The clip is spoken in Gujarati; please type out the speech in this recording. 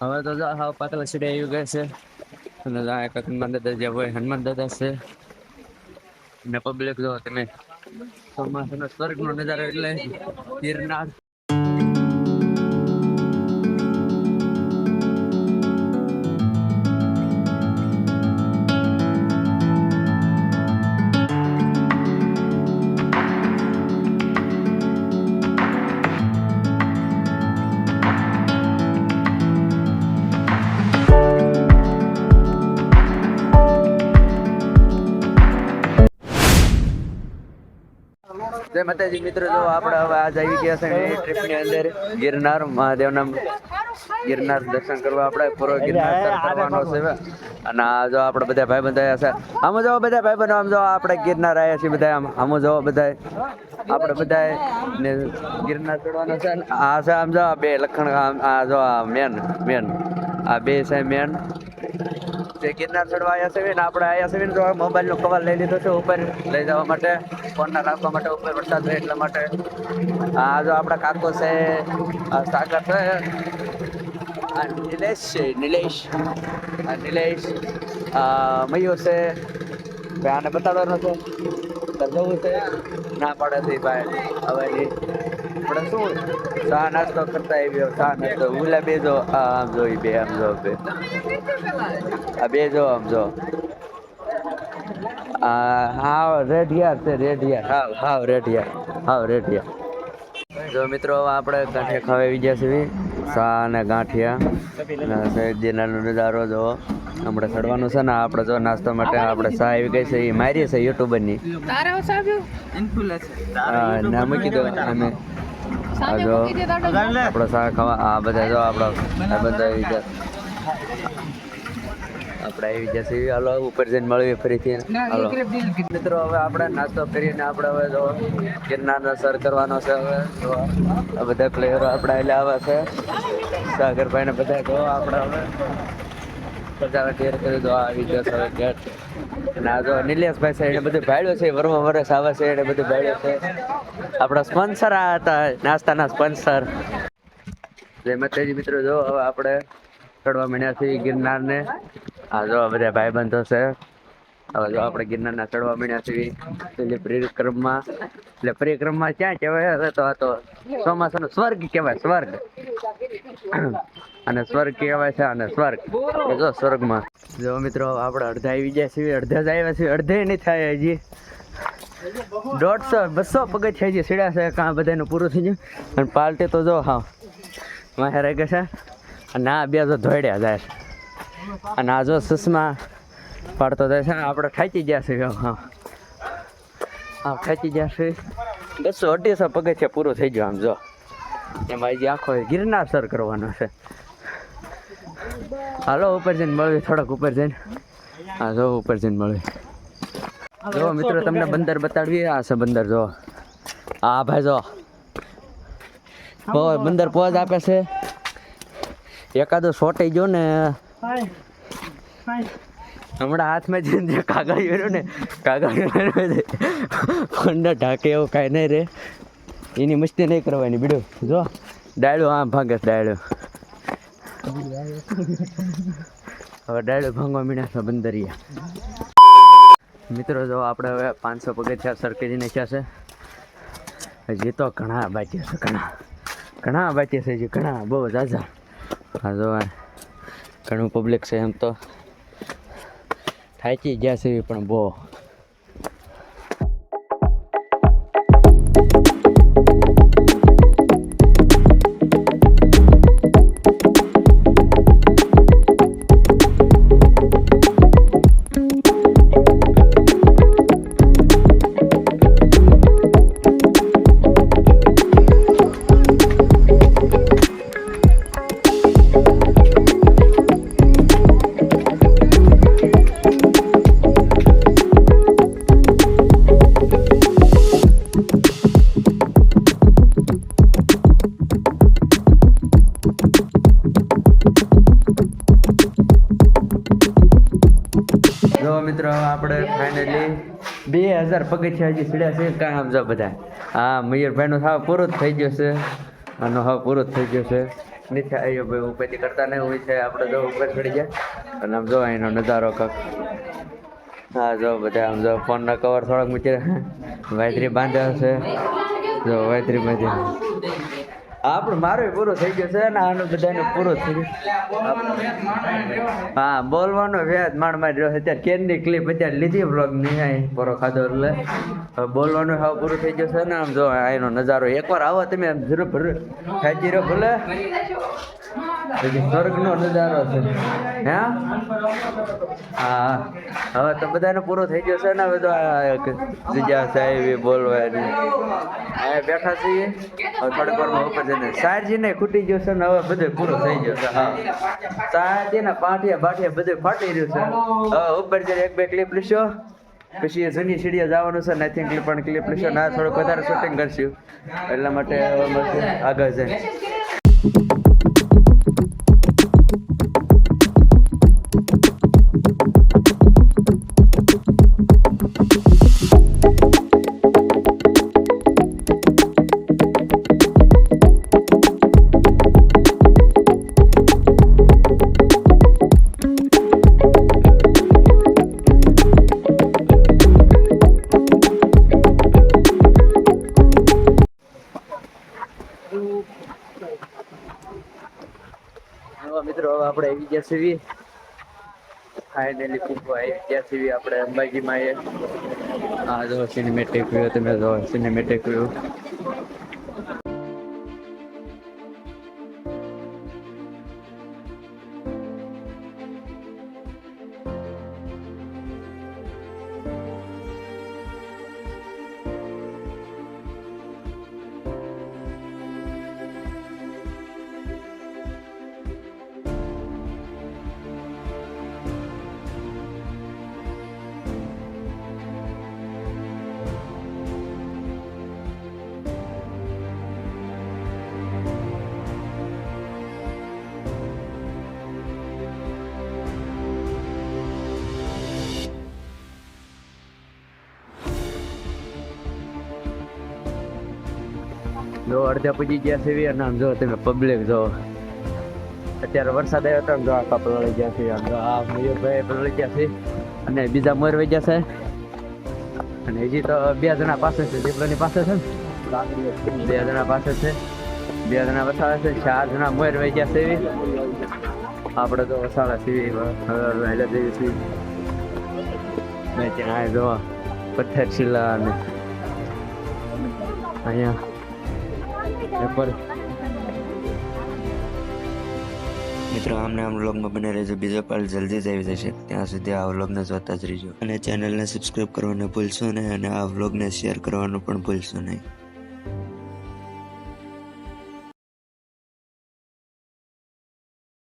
હવે તો જો, હાવ પાતળા સીડે આવી ગયા છે. અને આ એક હનુમાન દાદા જે હોય, હનુમાન દાદા છે. ને પબ્લિક જો તમે ચોમાસાનો સ્વર્ગનો નજારો એટલે ગિરનાર જય માતાજી મિત્રો જો આપણે હવે આજ આવી ગયા છે ટ્રીપની અંદર ગિરનાર મહાદેવના ગિરનાર દર્શન કરવા આપણે પૂરો ગિરનાર સર કરવાનો છે. અને આ જો આપણે બધા ભાઈ બંધ આવ્યા છે. આમ જો બધા ભાઈ બંધ આમ જો આપણે ગિરનાર આવ્યા છીએ બધા આમ આમ જો બધા આપણે બધા ને ગિરનાર ચડવાનો છે. આ છે આમ જો આ બે લખણ આ જો આ મેન મેન આ બે છે મેન જે ગિરનાર ચડવા આવ્યા છે ને, આપણે આવ્યા છે ને તો મોબાઈલનો કવર લઈ લીધો છે ઉપર, લઈ જવા માટે, ફોનના રાખવા માટે ઉપર વરસાદ રહે એટલા માટે. આ જો આપણા કાકો છે સાગર છે નિલેશ છે, નિલેશ નિલેશ મયો છે. ભાઈ આને બતાડવાનો છે. જવું ના પાડે ભાઈ હવે એ આપણે શું ચા નાસ્તો કરતા આવ્યો ચા નાસ્તો. ઉલા બે જો આમ જો બે આમ જો બે. આ બે જો આમ જો. હા હાવ રેડિયાર છે રેડિયાર હાવ હાવ રેડિયાર હાવ રેડિયાર જો મિત્રો આપણે ગાંઠિયા ખાવા ગયા છે સા અને ગાંઠિયા સૈદીનાનો નજારો જો. આપણે ચડવાનું છે ને આપણે જો નાસ્તા માટે આપણે સા આવી ગઈ છે એ મારી છે યુટ્યુબરની. તારા સાહેબ હા ના મૂકી દો અમે જો આપણે સાહેબ ખાવા આ બધા જો આપણા આ બધા આવી ગયા. આપણે આવી જશે હાલો ઉપર જઈને મળીએ ફરીથી. હાલો. મિત્રો હવે આપણે નાસ્તો કરીને આપણે હવે જો ગિરનારનો સર કરવાનો છે હવે. જો આ બધા પ્લેયરો આપણે એટલે આવે છે. સાગરભાઈ ને બધા જો આપણે હવે. બધા ઘેર કરી દો આવી જશે હવે ઘેર. અને આ જો નિલેશભાઈ છે એને બધું ભાડ્યો છે, વરમાં વરસ આવે છે, એને બધું ભાડ્યો છે. આપણા સ્પોન્સર આ હતા, નાસ્તાના સ્પોન્સર. જય માતાજી મિત્રો જો, હવે આપણે ચડવા માંડ્યા છીએ ગિરનારને. આ જો બધા ભાઈબંધો છે. હવે જો આપણે ગિરનારના ચડવા મળ્યા છીએ, એટલે પરિક્રમમાં એટલે પરિક્રમમાં ક્યાં કહેવાય? હવે તો આ તો ચોમાસાનો સ્વર્ગ કહેવાય, સ્વર્ગ. અને સ્વર્ગ કહેવાય છે અને સ્વર્ગ. જો સ્વર્ગમાં. જો મિત્રો, આપણે અડધા આવી ગયા છીએ, અડધા જ આવ્યા છીએ, અડધે નહીં થાય હજી. દોઢસો, બસો પગથિયા હજી સીડા છે, કાં બધાનું પૂરું થઈ ગયું? અને પાલટી તો જો, હા. માહે રહી ગયા છે. અને આ બે જો ધોડ્યા જાય છે. અને આ જો સુષમા પાડતો થાય છે. આપણે થાકી ગયા છે. હા હા. થાકી ગયા છે. બસો અઢીસો પગથિયા પૂરું થઈ ગયો આમ, જો. એમાં હજી આખો ગિરનાર સર કરવાનો છે. હાલો ઉપર જઈને મળવી થોડોક ઉપર જઈને. હા, જો, ઉપર જઈને મળવી જો, મિત્રો, તમને બંદર બતાડવી, આ છે બંદર, જો. હા, ભાઈ, જો. બંદર પોજ આપે છે. એકાદો શોટાઈ ગયો ને. હમણાં હાથમાં જઈને જે કાગળ રહ્યો ને કાગળ ફંડા ઢાકે એવું કાંઈ નહીં રે એની મસ્તી નહીં કરવાની, બીડું. જો ડાયડો આમ ભાગે ડાયડો હવે ડાયડો ભાંગવા મીણ્યા છે, બંદરિયા. મિત્રો, જો આપણે હવે પાંચસો પગથિયા સરકેજી નાખ્યા છે. હજી તો ઘણા બાકી છે, ઘણા. ઘણા બાકી છે, હજી ઘણા, બહુ ઝાઝા હા જો ઘણું પબ્લિક છે એમ તો. થાકી ગયા છે પણ બહુ. આપણે ફાઇનલી બે હજાર પગથિયા હજી સીડ્યા છે. કાં સમજો બધા? હા, મયુરભાઈનું સાવ પૂરું જ થઈ ગયું છે. આનો હવે પૂરું જ થઈ ગયું છે. નીચે આવ્યો ભાઈ ઉપરથી કરતા નહીં હોય છે, આપણે જો ઉપર ચડી જાય અને આમ જો એનો નજારો કાક હા, જો બધા, આમ જો ફોનના કવર થોડાક મૂકી વાયત્રી બાંધ્યા છે. જો વાયત્રી બાંધી આપણું મારો પૂરું થઈ ગયો છે ને આનું બધાનો પૂરું થઈ ગયો. હા, બોલવાનો વ્યાજ માણ મારી રહ્યો અત્યારે કેનની ક્લિપ અત્યારે લીધી બ્લોગ નહીં પોરો ખાધો એટલે. બોલવાનું હાવ પૂરું થઈ ગયું છે ને આમ જો આનો નજારો. એકવાર આવો તમે આમ જરૂર ખાજી રહ્યો ભલે. સ્વર્ગનો નજારો છે. હે? હા હવે તો બધાને પૂરો થઈ ગયો છે ને, હવે તો જગ્યા છે બોલવાની. અહીંયા બેઠા છીએ. હવે થોડીક વારમાં ઉપર જઈને. સારજીને ખૂટી ગયો છે ને, હવે બધું પૂરું થઈ ગયું છે. હા. સારજી ને પાટિયા બાટિયા બધું ફાટી રહ્યું છે. હવે ઉપર જઈને એક બે ક્લિપ લીશો પછી જૂની સીડીએ જવાનું છે આઈ થિંક પણ ક્લિપ લીશો ના, થોડુંક વધારે શૂટિંગ કરશું. એટલા માટે આગળ જાય મિત્રો, હવે આપણે આવી ગયા છીએ. ફાઇનલી પૂકો આવી ગયા છીએ આપણે અંબાજીમાં એ. આ જો સિનેમેટિક વ્યૂ તમે જો સિનેમેટિક વ્યૂ જો અડધા પૂજી ગયા છે અને આમ જો તમે પબ્લિક જો અત્યારે વરસાદ આવ્યો હતો જો આખા પલળી ગયા છે આ મયુરભાઈ પલળી ગયા છે અને બીજા મોર વહી ગયા છે. અને હજી તો બે જણા પાસે છે, દીપડાની પાસે છે ને? બે જણા પાસે છે. બે જણા વસાવે છે, ચાર જણા મોર વહી ગયા છે આપણે તો વસાડા છીએ વહેલા જઈએ છીએ. ને ત્યાં જો પથ્થર શિલા અને અહીંયા મિત્રો, આમને આમ વ્લોગમાં બને રહેજો. બીજો પાલ જલ્દી જ આવી જશે. ત્યાં સુધી આ વ્લોગને જોતા જ રહીજો. અને ચેનલને સબસ્ક્રાઈબ કરવાનું ભૂલશો નહીં અને આ વ્લોગને શેર કરવાનું પણ ભૂલશો નહીં.